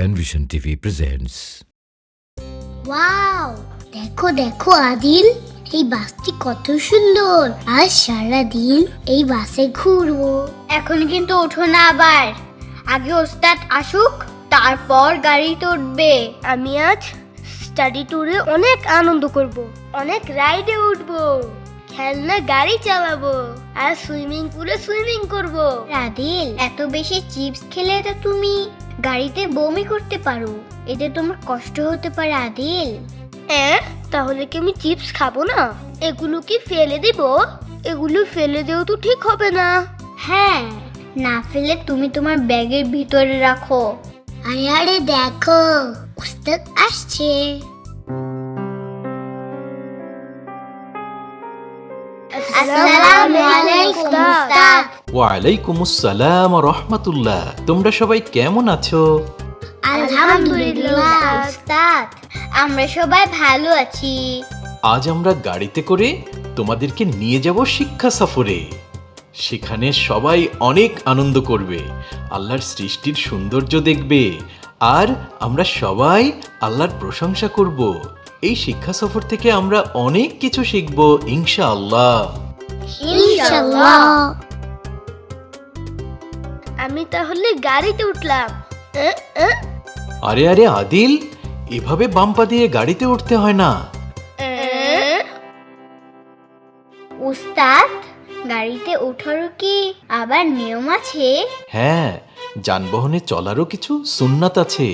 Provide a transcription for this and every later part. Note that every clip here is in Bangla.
Penvision TV presents ওয়াও দেখো দেখো, আদিল, এই বাসটি কত সুন্দর। আজ সারা দিন এই বাসে ঘুরবো। এখন কিন্তু ওঠো না আবার। আগে ওস্তাদ আসুক, তারপর গাড়িতে উঠবে আমি আজ স্টাডি ট্যুরে অনেক আনন্দ করব, অনেক রাইডে উঠবো, খেলনা, গাড়ি চালাবো, আর সুইমিং পুলে সুইমিং করব। আদিল, এত বেশি চিপস খেলে তো তুমি গাড়িতে বমি করতে পারো। এতে তোমার কষ্ট হতে পারে আদিল। হ্যাঁ তাহলে কি আমি চিপস খাব না? এগুলো কি ফেলে দিব? এগুলো ফেলে দেও তো ঠিক হবে না। হ্যাঁ না ফেলে তুমি তোমার ব্যাগের ভিতরে রাখো। আরে আরে দেখো উস্তাদ আসছে। আসসালামু আলাইকুম উস্তাদ ওয়ালাইকুম আসসালাম রহমতুল্লাহ। তোমরা সবাই কেমন আছো? আলহামদুলিল্লাহ উস্তাদ। আমরা সবাই ভালো আছি। আজ আমরা গাড়িতে করে তোমাদেরকে নিয়ে যাব শিক্ষা সফরে। সেখানে সবাই অনেক আনন্দ করবে আল্লাহর সৃষ্টির সৌন্দর্য দেখবে আর আমরা সবাই আল্লাহর প্রশংসা করব। এই শিক্ষা সফর থেকে আমরা অনেক কিছু শিখব ইনশাআল্লাহ। ইনশাআল্লাহ। আমি তাহলে গাড়িতে উঠলাম। আরে আরে আদিল এভাবে বাম্পা দিয়ে গাড়িতে উঠতে হয় না। উস্তাদ গাড়িতে ওঠারও কি আবার নিয়ম আছে? হ্যাঁ যানবাহনে চলারও কিছু সুন্নাত আছে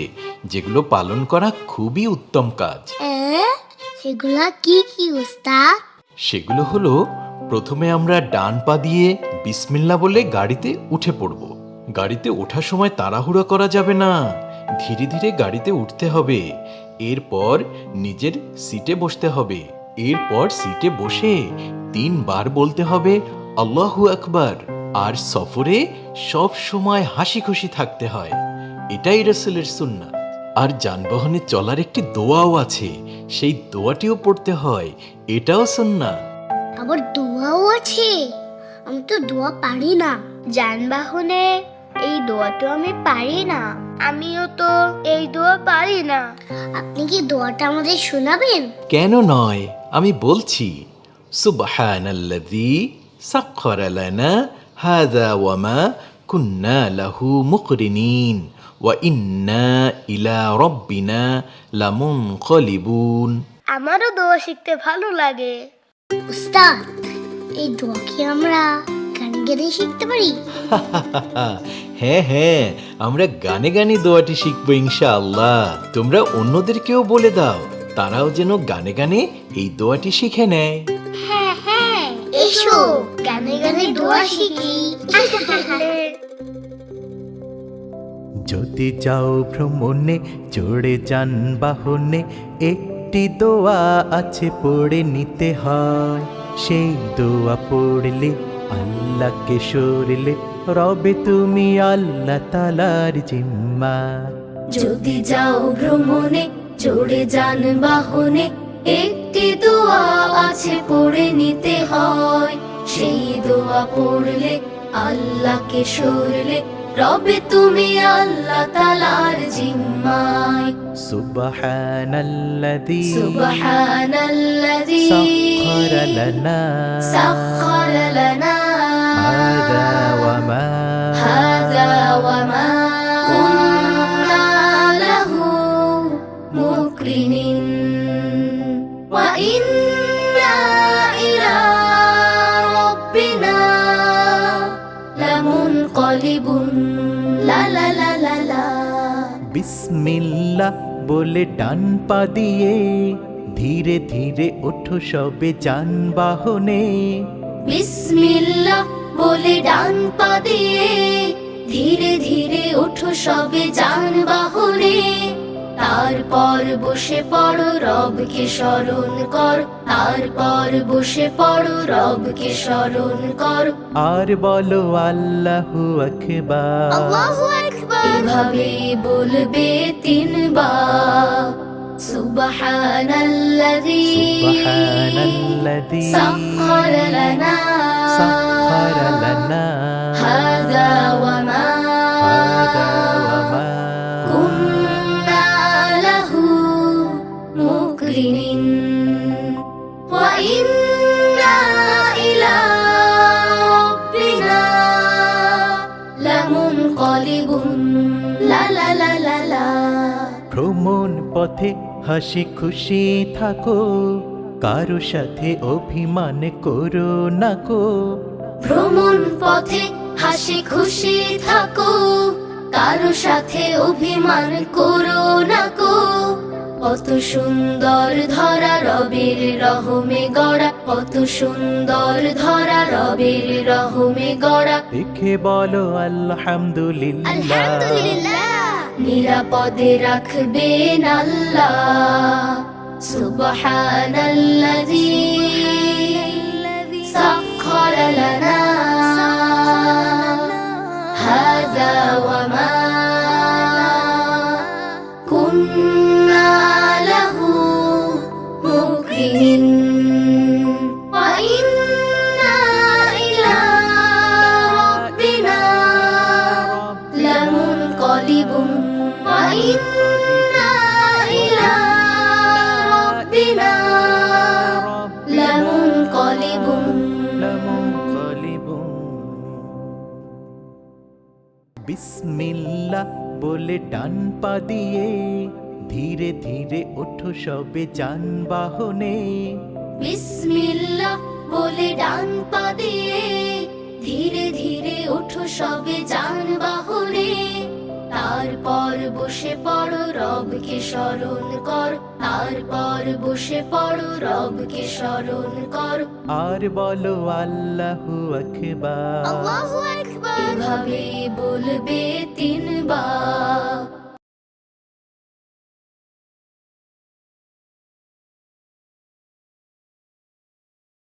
যেগুলো পালন করা খুবই উত্তম কাজ। সেগুলা কি কি উস্তাদ? সেগুলো হলো প্রথমে আমরা ডান পা দিয়ে বিসমিল্লা বলে গাড়িতে উঠে পড়ব। গাড়িতে ওঠার সময় তাড়াহুড়া করা যাবে না। ধীরে ধীরে গাড়িতে উঠতে হবে। এরপর নিজের সিটে বসতে হবে। এরপর সিটে বসে তিনবার বলতে হবে, আল্লাহু আকবার। আর সফরে সব সময় হাসি খুশি থাকতে হয়। এটাই রসুলের সুন্না আর যানবাহনে চলার একটি দোয়াও আছে। সেই দোয়াটিও পড়তে হয়। এটাও সুন্না আবার দোয়াও আছে। আমি তো দোয়া পারি না। যানবাহনে এই দোয়া তো আমি পারি না। আমিও তো এই দোয়া পারি না। আপনি কি দোয়াটা আমাদের শোনাবেন? কেন নয়? আমি বলছি সুবহানাল্লাযী সাখখারা লানা হাযা ওয়া মা কুন্না লাহু মুকরিনিন ওয়া ইন্না ইলা রাব্বিনা লামুনকালিবুন। আমারও দোয়া শিখতে ভালো লাগে। উস্তাদ এই দোয়া কি আমরা গেয়ে শিখতে পারি? হ্যাঁ হ্যাঁ আমরা গানে গানে দোয়াটি শিখব ইনশাআল্লাহ। তোমরা অন্যদেরকেও বলে দাও তারাও যেন গানে গানে এই দোয়াটি শিখে নেয়। হ্যাঁ হ্যাঁ এসো গানে গানে দোয়া শিখি। যদি যাও ভ্রমণে চড়ে যান বাহনে একটি দোয়া আছে পড়ে নিতে হয়। সেই দোয়া পড়লে আল্লাহকে সরলে রবে তুমি আল্লাহ তালার জিম্মা। যদি যাও ভ্রমণে চড়ে যান বাহনে একটি দোয়া আছে পড়ে নিতে হয়। সেই দোয়া পড়লে আল্লাহকে সরলে রবে তুমি আল্লাহ তালার জিম্মায়। সুবহানাল্লাযী সুবহানাল্লাযী সাখখার লানা। সাখখার লানা। হাযা ওয়া মা هذا وما كنا له مقرنين وإنا إلى ربنا لمنقلبون لا لا لا لا لا বিসমিল্লা বলে ডান পা দিয়ে ধীরে ধীরে ওঠো সবে যানবাহনে বিসমিল্লাহ বলে ডান পা দিয়ে। ধীরে ধীরে ওঠো সবে যানবাহনে তারপর বসে পড়ো রবকে স্মরণ কর। তারপর বসে পড়ো রবকে স্মরণ কর। আর বলো আল্লাহু আকবার। আল্লাহু আকবার। এভাবে বলবে তিনবার। সুবহানাল্লাযী সুবহানাল্লাযী সাখখার লানা। সাখখার ভ্রমণ পথে হাসি খুশি থাকো কারও সাথে অভিমান করো না কো। ভ্রমণ পথে হাসি খুশি থাকো কারও সাথে অভিমান করো না কো। কত সুন্দর ধরা রবির রহমে গড়া কত সুন্দর ধরা রবির রহমে গড়া। দেখে বলো আলহামদুলিল্লাহ। আলহামদুলিল্লাহ। নিরাপদে রাখবেন আল্লাহ সুবহানাল্লাযী সাখখার লানা হাযা ওয়া মা কুন্না লাহু মুকরিনিন ওয়া ইন্না ইলা রাব্বিনা لمنقلبون وإنا إلى ربنا لمنقلبون বিসমিল্লাহ বলে ডান পা দিয়ে ধীরে ধীরে ওঠো সবে যানবাহনে বিসমিল্লাহ বলে ডান পা দিয়ে ধীরে ধীরে পড়ো রবকে স্মরণ কর। তারপর বসে পড়ো রবকে স্মরণ কর। আর বলো আল্লাহু আকবার। আল্লাহু আকবার। এভাবে বলবে তিনবার।